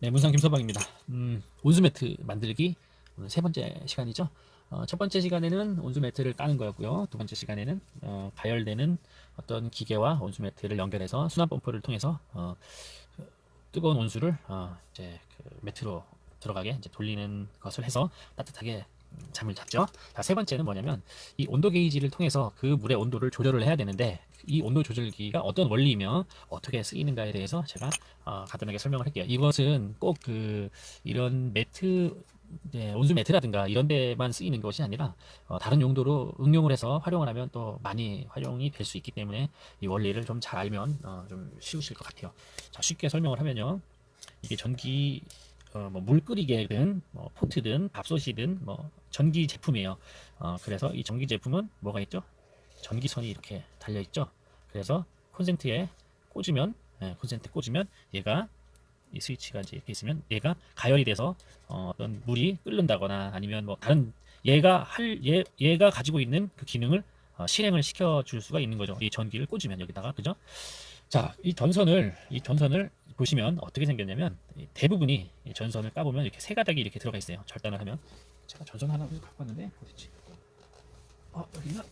네, 문상 김서방입니다. 음, 온수 매트 만들기 오늘 세 번째 시간이죠. 어, 첫 번째 시간에는 온수 매트를 까는 거였고요. 두 번째 시간에는 어, 가열되는 어떤 기계와 온수 매트를 연결해서 순환 펌프를 통해서 어, 그 뜨거운 온수를 어, 이제 그 매트로 들어가게 이제 돌리는 것을 해서 따뜻하게 음, 잠을 잤죠. 자, 세 번째는 뭐냐면 이 온도 게이지를 통해서 그 물의 온도를 조절을 해야 되는데 이 온도 조절기가 어떤 원리이며 어떻게 쓰이는가에 대해서 제가 어, 간단하게 설명을 할게요. 이것은 꼭 그 이런 매트 네, 온수 매트라든가 이런 데만 쓰이는 것이 아니라 어, 다른 용도로 응용을 해서 활용을 하면 또 많이 활용이 될 수 있기 때문에 이 원리를 좀 잘 알면 어, 좀 쉬우실 것 같아요. 자, 쉽게 설명을 하면요. 이게 전기 어, 뭐물 끓이개든 뭐 포트든 밥솥이든 뭐 전기 제품이에요. 어, 그래서 이 전기 제품은 뭐가 있죠? 전기선이 이렇게 달려 있죠. 그래서 콘센트에 꽂으면 예, 콘센트 꽂으면 얘가 이 스위치가 이제 이렇게 있으면 얘가 가열이 돼서 어, 어떤 물이 끓는다거나 아니면 뭐 다른 얘가 할 얘, 얘가 가지고 있는 그 기능을 어, 실행을 시켜 줄 수가 있는 거죠. 이 전기를 꽂으면 여기다가 그죠? 자, 이 전선을 이 전선을 보시면 어떻게 생겼냐면 이 대부분이 이 전선을 까보면 이렇게 세 가닥이 이렇게 들어가 있어요. 절단을 하면 제가 전선 하나 갖고 왔는데 어디지? 어, 여기가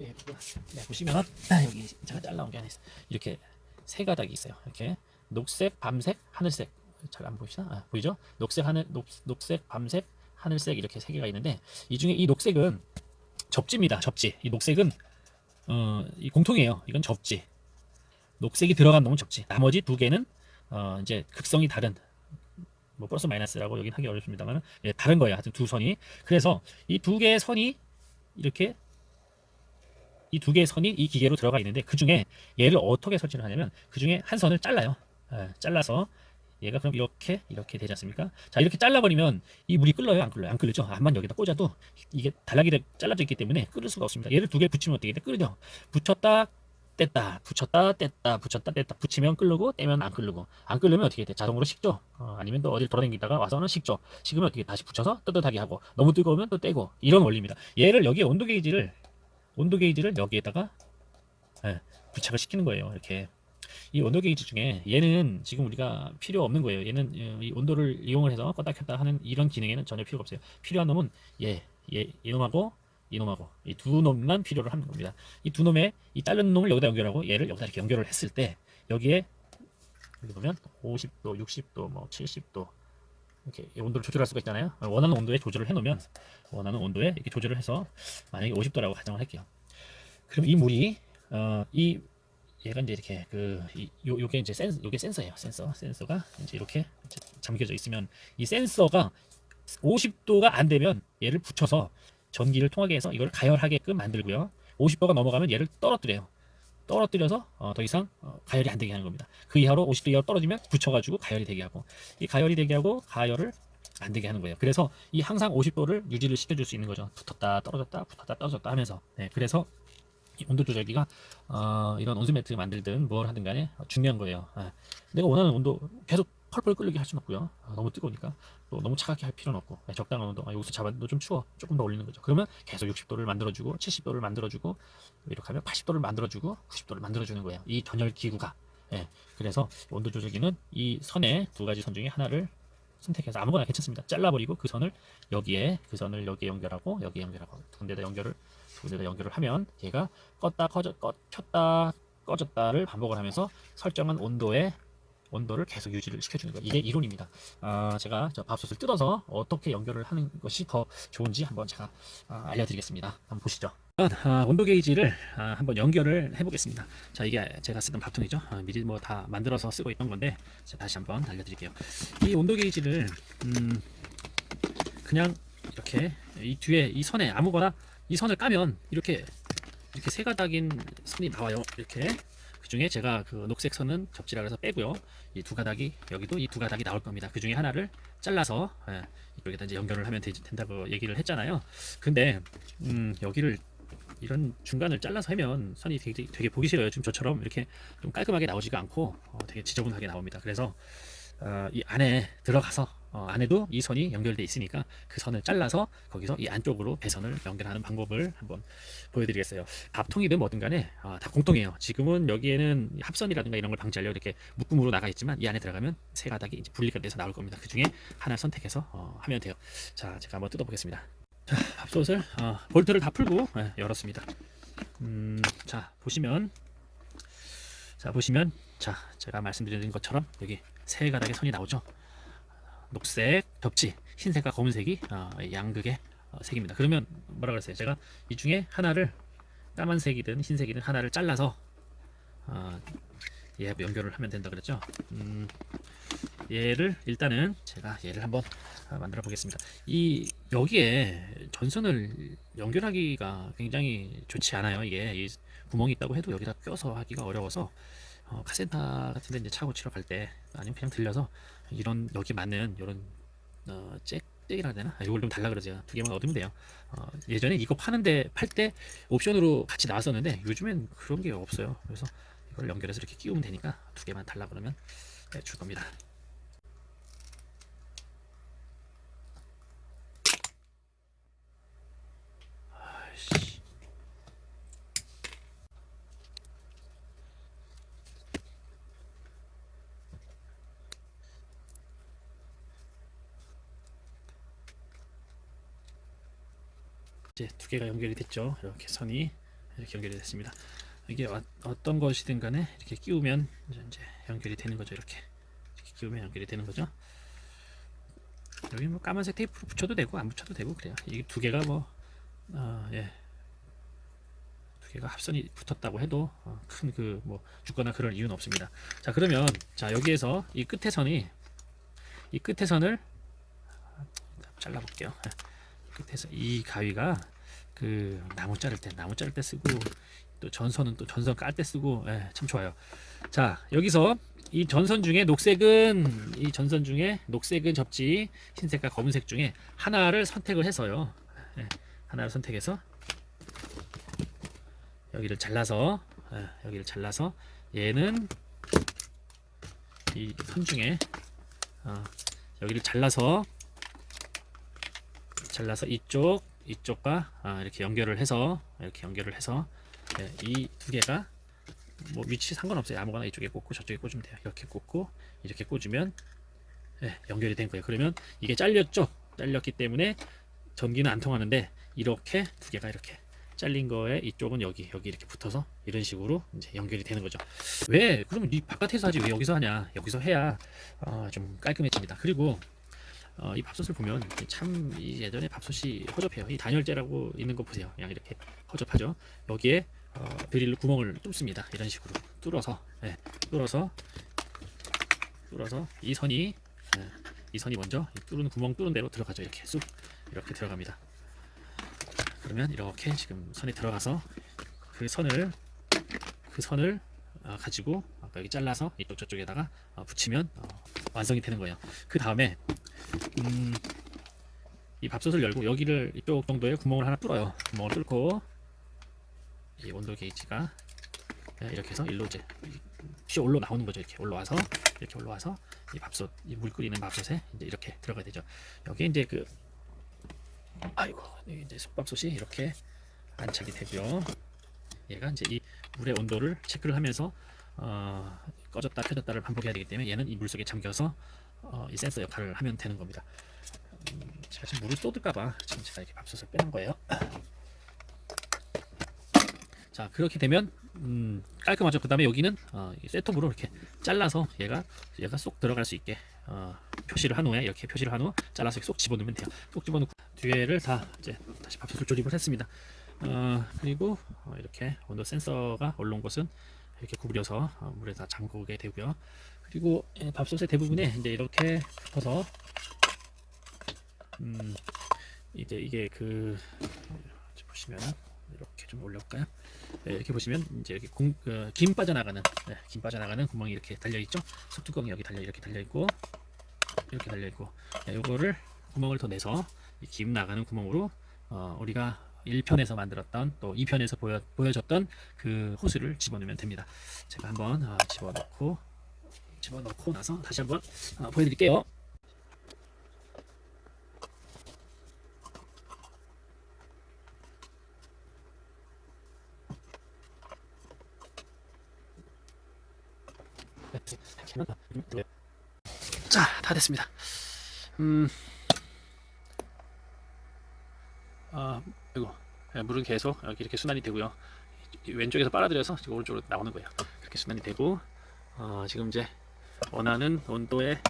예, 네, 보시면 아, 여기 제가 잘라온 게 하나 있어. 이렇게 세 가닥이 있어요. 이렇게 녹색, 밤색, 하늘색. 잘 안 보이시나? 아, 보이죠? 녹색, 하늘, 녹, 녹색, 밤색, 하늘색 이렇게 세 개가 있는데 이 중에 이 녹색은 접지입니다. 접지. 이 녹색은 어, 이 공통이에요. 이건 접지. 녹색이 들어간 놈은 접지. 나머지 두 개는 어, 이제 극성이 다른 뭐 플러스 마이너스라고 여긴 하기 어렵습니다만 예, 다른 거예요. 하여튼 두 선이. 그래서 이 두 개의 선이 이렇게 이 두 개의 선이 이 기계로 들어가 있는데 그 중에 얘를 어떻게 설치를 하냐면 그 중에 한 선을 잘라요. 예, 잘라서 얘가 그럼 이렇게 이렇게 되지 않습니까? 자 이렇게 잘라버리면 이 물이 끓어요, 안 끓어요? 안 끓죠. 암만 여기다 꽂아도 이게 단락이 잘라져 있기 때문에 끓을 수가 없습니다. 얘를 두 개 붙이면 어떻게 돼? 끓죠. 붙였다 뗐다 붙였다 뗐다 붙였다 뗐다 붙이면 끓고 떼면 안 끓고 안 끓으면 어떻게 돼? 자동으로 식죠. 어, 아니면 또 어딜 돌아다니다가 와서는 식죠. 식으면 어떻게 다시 붙여서 뜨뜻하게 하고 너무 뜨거우면 또 떼고 이런 원리입니다. 얘를 여기에 온도 게이지를 온도 게이지를 여기에다가 예, 부착을 시키는 거예요. 이렇게 이 온도 게이지 중에 얘는 지금 우리가 필요 없는 거예요. 얘는 어, 이 온도를 이용을 해서 껐다 켰다 하는 이런 기능에는 전혀 필요가 없어요. 필요한 놈은 얘, 얘, 이놈하고 이놈하고 이 두 놈만 필요로 하는 겁니다. 이 두 놈의 이 다른 놈을 여기다 연결하고 얘를 여기다 이렇게 연결을 했을 때 여기에 여기 보면 50도, 60도, 뭐 70도 이렇게 이 온도를 조절할 수가 있잖아요. 원하는 온도에 조절을 해놓으면 원하는 온도에 이렇게 조절을 해서 만약에 50도라고 가정을 할게요. 그럼 이 물이 어, 이 얘가 이제 이렇게 그 이, 요 요게 이제 센 요게 센서예요. 센서 센서가 이제 이렇게 잠겨져 있으면 이 센서가 50도가 안 되면 얘를 붙여서 전기를 통하게 해서 이걸 가열하게끔 만들고요. 50도가 넘어가면 얘를 떨어뜨려요. 떨어뜨려서 어, 더 이상 어, 가열이 안 되게 하는 겁니다. 그 이하로 50도 이하로 떨어지면 붙여가지고 가열이 되게 하고 이 가열이 되게 하고 가열을 안 되게 하는 거예요. 그래서 이 항상 50도를 유지를 시켜줄 수 있는 거죠. 붙었다 떨어졌다 붙었다 떨어졌다 하면서 네, 그래서 이 온도 조절기가 어, 이런 온수 매트 만들든 뭘 하든 간에 중요한 거예요. 아, 내가 원하는 온도 계속 펄펄 끓게 할 수는 없고요. 아, 너무 뜨거우니까 또 너무 차갑게 할 필요는 없고 네, 적당한 온도. 아, 여기서 잡았는데 좀 추워. 조금 더 올리는 거죠. 그러면 계속 60도를 만들어주고 70도를 만들어주고 이렇게 하면 80도를 만들어주고 90도를 만들어주는 거예요. 이 전열 기구가. 예, 그래서 온도 조절기는 이 선에 두 가지 선 중에 하나를 선택해서 아무거나 괜찮습니다. 잘라버리고 그 선을 여기에 그 선을 여기에 연결하고 여기에 연결하고 두 군데다 연결을 두 군데다 연결을 하면 얘가 껐다 꺼졌 꺼, 켰다 꺼졌다를 반복을 하면서 설정한 온도에 온도를 계속 유지를 시켜주는 거예요. 이게 이론입니다. 아, 제가 저 밥솥을 뜯어서 어떻게 연결을 하는 것이 더 좋은지 한번 제가 아, 알려드리겠습니다. 한번 보시죠. 아, 온도 게이지를 아, 한번 연결을 해보겠습니다. 자, 이게 제가 쓰던 밥통이죠. 아, 미리 뭐 다 만들어서 쓰고 있던 건데 다시 한번 알려드릴게요. 이 온도 게이지를 음, 그냥 이렇게 이 뒤에 이 선에 아무거나 이 선을 까면 이렇게 이렇게 세 가닥인 선이 나와요. 이렇게 그 중에 제가 그 녹색 선은 접지라 그래서 빼고요. 이 두 가닥이 여기도 이 두 가닥이 나올 겁니다. 그 중에 하나를 잘라서 예, 여기다 이제 연결을 하면 되, 된다고 얘기를 했잖아요. 근데 음, 여기를 이런 중간을 잘라서 하면 선이 되게, 되게 보기 싫어요. 지금 저처럼 이렇게 좀 깔끔하게 나오지가 않고 어, 되게 지저분하게 나옵니다. 그래서 어, 이 안에 들어가서 어, 안에도 이 선이 연결돼 있으니까 그 선을 잘라서 거기서 이 안쪽으로 배선을 연결하는 방법을 한번 보여드리겠어요. 밥통이든 뭐든 간에 아, 다 공통이에요. 지금은 여기에는 합선이라든가 이런 걸 방지하려고 이렇게 묶음으로 나가 있지만 이 안에 들어가면 세 가닥이 이제 분리가 돼서 나올 겁니다. 그 중에 하나 선택해서 어, 하면 돼요. 자, 제가 한번 뜯어보겠습니다. 자, 밥솥을 어, 볼트를 다 풀고 예, 열었습니다. 음, 자 보시면 자 보시면 자 제가 말씀드린 것처럼 여기 세 가닥의 선이 나오죠. 녹색, 겹지, 흰색과 검은색이 어, 양극의 어, 색입니다. 그러면 뭐라 그랬어요? 제가 이 중에 하나를 까만색이든 흰색이든 하나를 잘라서 어, 얘 연결을 하면 된다 그랬죠. 음, 얘를 일단은 제가 얘를 한번 아, 만들어 보겠습니다. 이 여기에 전선을 연결하기가 굉장히 좋지 않아요. 이게 이 구멍이 있다고 해도 여기다 껴서 하기가 어려워서 어, 카센터 같은데 이제 차고 치러 갈 때 아니면 그냥 들려서 이런 여기 맞는 이런 어, 잭 잭이라 해야 되나? 아, 이걸 좀 달라 그러죠. 두 개만 얻으면 돼요. 어, 예전에 이거 파는데 팔 때 옵션으로 같이 나왔었는데 요즘엔 그런 게 없어요. 그래서 이걸 연결해서 이렇게 끼우면 되니까 두 개만 달라 그러면 네, 줄 겁니다. 이제 두 개가 연결이 됐죠. 이렇게 선이 이렇게 연결이 됐습니다. 이게 어, 어떤 것이든 간에 이렇게 끼우면 이제 연결이 되는 거죠. 이렇게 이렇게 끼우면 연결이 되는 거죠. 여기 뭐 까만색 테이프 붙여도 되고 안 붙여도 되고 그래요. 이게 두 개가 뭐 어, 예. 두 개가 합선이 붙었다고 해도 어, 큰그 뭐 죽거나 그럴 이유는 없습니다. 자 그러면 자 여기에서 이 끝에 선이 이 끝에 선을 잘라 볼게요. 끝에서 이 가위가 그 나무 자를 때 나무 자를 때 쓰고 또 전선은 또 전선 깔 때 쓰고 예, 참 좋아요. 자 여기서 이 전선 중에 녹색은 이 전선 중에 녹색은 접지 흰색과 검은색 중에 하나를 선택을 해서요. 예, 하나를 선택해서 여기를 잘라서 예, 여기를 잘라서 얘는 이 선 중에 어, 여기를 잘라서 잘라서 이쪽 이쪽과 아, 이렇게 연결을 해서 이렇게 연결을 해서 이두 개가 뭐 위치 상관없어요. 아무거나 이쪽에 꽂고 저쪽에 꽂으면 돼요. 이렇게 꽂고 이렇게 꽂으면 예, 연결이 된 거예요. 그러면 이게 잘렸죠? 잘렸기 때문에 전기는 안 통하는데 이렇게 두 개가 이렇게 잘린 거에 이쪽은 여기 여기 이렇게 붙어서 이런 식으로 이제 연결이 되는 거죠. 왜? 그러면 이 바깥에서 하지 왜 여기서 하냐? 여기서 해야 어, 좀 깔끔해집니다. 그리고 어, 이 밥솥을 보면 참이 예전에 밥솥이 허접해요. 이 단열재라고 있는 거 보세요. 그냥 이렇게 허접하죠. 여기에 어, 드릴로 구멍을 뚫습니다. 이런 식으로 뚫어서 예, 뚫어서 뚫어서 이 선이 예, 이 선이 먼저 이 뚫은 구멍 뚫은 대로 들어가죠. 이렇게 쑥 이렇게 들어갑니다. 그러면 이렇게 지금 선이 들어가서 그 선을 그 선을 어, 가지고 여기 잘라서 이쪽 저쪽에다가 어, 붙이면 어, 완성이 되는 거예요. 그 다음에 음, 이 밥솥을 열고 여기를 이쪽 정도의 구멍을 하나 뚫어요. 구멍을 뚫고 이 온도 게이지가 네, 이렇게 해서 일로 이제 피 올라 나오는 거죠. 이렇게 올라와서 이렇게 올라와서 이 밥솥 이 물 끓이는 밥솥에 이제 이렇게 들어가야 되죠. 여기 이제 그 아이고 이제 솥밥솥이 이렇게 안착이 되고요. 얘가 이제 이 물의 온도를 체크를 하면서 어, 꺼졌다 켜졌다를 반복해야 되기 때문에 얘는 이 물 속에 잠겨서 어, 이 센서 역할을 하면 되는 겁니다. 음, 제가 지금 물을 쏟을까봐 지금 제가 이렇게 밥솥을 빼는 거예요. 자 그렇게 되면 음, 깔끔하죠. 그 다음에 여기는 어, 이 셋톱으로 이렇게 잘라서 얘가 얘가 쏙 들어갈 수 있게 어, 표시를 한 후에 이렇게 표시를 한 후 잘라서 쏙 집어넣으면 돼요. 쏙 집어넣고 뒤에를 다 이제 다시 밥솥을 조립을 했습니다. 어, 그리고 어, 이렇게 온도 센서가 올라온 곳은 이렇게 구부려서 어, 물에 다 잠그게 되고요. 그리고 예, 밥솥의 대부분에 이제 이렇게 붙어서 음, 이제 이게 그 어, 보시면 이렇게 좀 올려볼까요? 네, 이렇게 보시면 이제 이렇게 공, 그, 김 빠져나가는 네, 김 빠져나가는 구멍이 이렇게 달려 있죠. 소뚜껑이 여기 달려 이렇게 달려 있고 이렇게 달려 있고 네, 요거를 구멍을 더 내서 이김 나가는 구멍으로 어, 우리가 1편에서 만들었던 또 2편에서 보여, 보여줬던 그 호스를 집어넣으면 됩니다. 제가 한번 어, 집어넣고 집어넣고 나서 다시 한번 어, 보여드릴게요. 자, 다 됐습니다. 음, 아, 이거 예, 물은 계속 여기 이렇게 순환이 되고요. 왼쪽에서 빨아들여서 지금 오른쪽으로 나오는 거예요. 이렇게 순환이 되고, 어, 지금 이제 원하는 온도에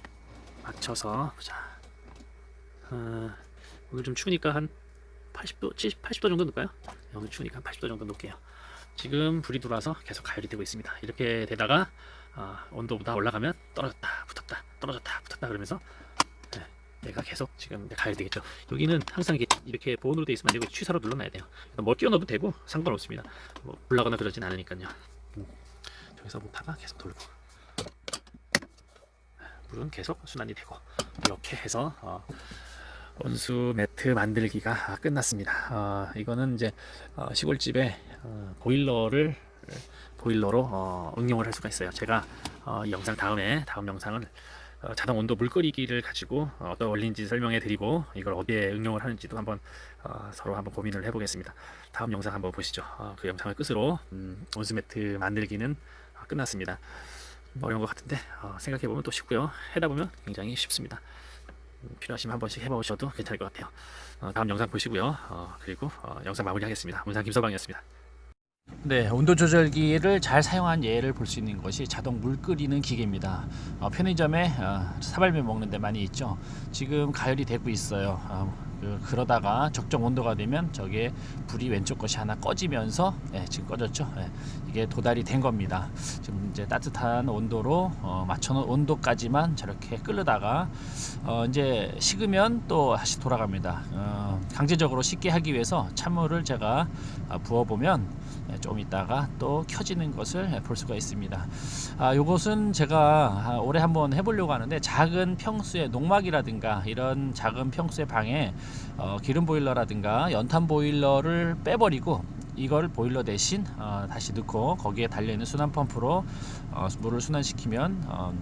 맞춰서 보자. 어, 오늘 좀 추우니까 한 80도, 70, 80도 정도 넣을까요? 네, 오늘 추우니까 한 80도 정도 놓을게요. 지금 불이 들어와서 계속 가열이 되고 있습니다. 이렇게 되다가 어, 온도보다 올라가면 떨어졌다, 붙었다, 떨어졌다, 붙었다 그러면서 네, 얘가 계속 지금 가열이 되겠죠. 여기는 항상 이렇게, 보온으로 되어 있으면 안 되고 취사로 눌러놔야 돼요. 뭐 끼워 넣어도 되고 상관없습니다. 뭐 불나거나 그러진 않으니까요. 음, 저기서 부타가 계속 돌고 물은 계속 순환이 되고 이렇게 해서 어, 온수 매트 만들기가 끝났습니다. 어, 이거는 이제 어, 시골집에 어, 보일러를 보일러로 어, 응용을 할 수가 있어요. 제가 어, 이 영상 다음에 다음 영상을 어, 자동 온도 물 끓이기를 가지고 어, 어떤 원리인지 설명해 드리고 이걸 어디에 응용을 하는지도 한번 어, 서로 한번 고민을 해보겠습니다. 다음 영상 한번 보시죠. 어, 그 영상을 끝으로 음, 온수 매트 만들기는 어, 끝났습니다. 어려운 것 같은데 어, 생각해 보면 또 쉽고요. 해다 보면 굉장히 쉽습니다. 음, 필요하시면 한 번씩 해보셔도 괜찮을 것 같아요. 어, 다음 영상 보시고요. 어, 그리고 어, 영상 마무리하겠습니다. 문상 김서방이었습니다. 네, 온도 조절기를 잘 사용한 예를 볼 수 있는 것이 자동 물 끓이는 기계입니다. 어, 편의점에 어, 사발면 먹는 데 많이 있죠. 지금 가열이 되고 있어요. 어, 그, 그러다가 적정 온도가 되면 저게 불이 왼쪽 것이 하나 꺼지면서 예, 지금 꺼졌죠. 예, 이게 도달이 된 겁니다. 지금 이제 따뜻한 온도로 어, 맞춰놓은 온도까지만 저렇게 끓다가 어, 이제 식으면 또 다시 돌아갑니다. 어, 강제적으로 식게 하기 위해서 찬물을 제가 아, 부어보면 예, 좀 있다가 또 켜지는 것을 예, 볼 수가 있습니다. 아, 요것은 제가 아, 올해 한번 해보려고 하는데 작은 평수의 농막이라든가 이런 작은 평수의 방에 어, 기름 보일러라든가 연탄 보일러를 빼버리고 이걸 보일러 대신 어, 다시 넣고 거기에 달려있는 순환 펌프로 어, 물을 순환시키면 어,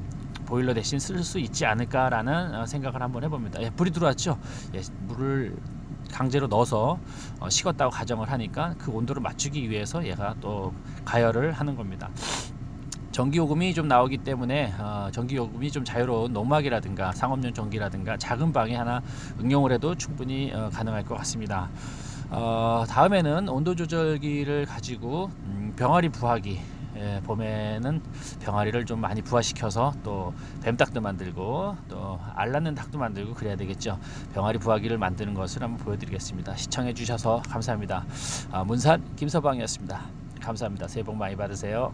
보일러 대신 쓸 수 있지 않을까라는 어, 생각을 한번 해봅니다. 예, 불이 들어왔죠. 예, 물을 강제로 넣어서 어, 식었다고 가정을 하니까 그 온도를 맞추기 위해서 얘가 또 가열을 하는 겁니다. 전기요금이 좀 나오기 때문에 어, 전기요금이 좀 자유로운 농막이라든가 상업용 전기라든가 작은 방에 하나 응용을 해도 충분히 어, 가능할 것 같습니다. 어, 다음에는 온도 조절기를 가지고 음, 병아리 부화기 예, 봄에는 병아리를 좀 많이 부화시켜서 또 뱀닭도 만들고 또 알 낳는 닭도 만들고 그래야 되겠죠. 병아리 부화기를 만드는 것을 한번 보여드리겠습니다. 시청해 주셔서 감사합니다. 아, 문산 김서방이었습니다. 감사합니다. 새해 복 많이 받으세요.